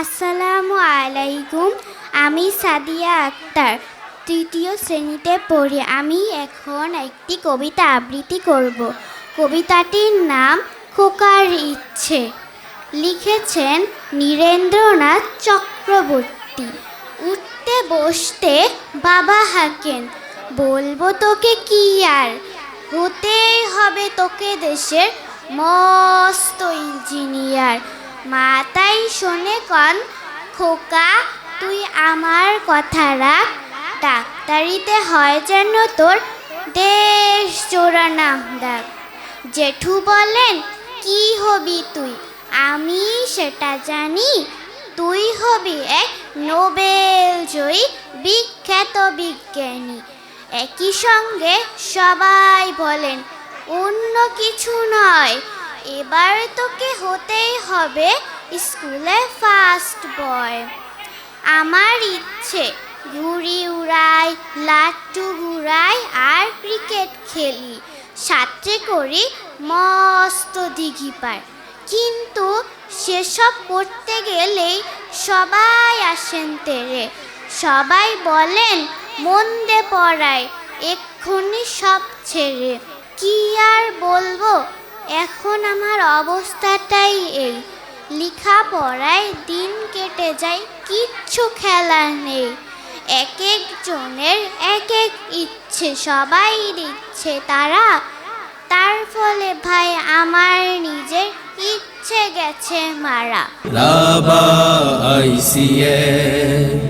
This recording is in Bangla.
আসসালামু আলাইকুম, আমি সাদিয়া আক্তার, তৃতীয় শ্রেণীতে পড়ি। আমি এখন একটি কবিতা আবৃত্তি করব। কবিতাটির নাম খোকার ইচ্ছে। লিখেছেন নীরেন্দ্রনাথ চক্রবর্তী। উঠতে বসতে বাবা হাকেন, বলব তোকে কি আর? হতেই হবে তোকে দেশের মস্ত ইঞ্জিনিয়ার। মাতাই শোনে কন, খোকা, তুই আমার কথা রাখ। ডাক্তারিতে হয় যেন তোর দেশ জোড়া নাম ডাক। জেঠু বলেন, কি হবি তুই? আমি সেটা জানি, তুই হবি এক নোবেল জয়ী, বিখ্যাত বিজ্ঞানী। একই সঙ্গে সবাই বলেন, অন্য কিছু নয়। এবার তোকে হতেই হবে স্কুলে ফার্স্ট বয়। আমার ইচ্ছে, ঘুড়ি উড়াই, লাট্টু ঘুরাই আর ক্রিকেট খেলি। সাথে করি মস্ত দিঘি পার। কিন্তু সেসব করতে গেলেই সবাই আসেন তেরে। সবাই বলেন, মন্দে পড়ায়, এক্ষুনি সব ছেড়ে। কি আর বলব? এখন আমার অবস্থাটাই এই। লেখাপড়ায় দিন কেটে যায়, কিচ্ছু খেলা নেই। এক একজনের এক এক ইচ্ছে, সবাই দিচ্ছে তারা। তার ফলে ভাই, আমার নিজের ইচ্ছে গেছে মারা। ICA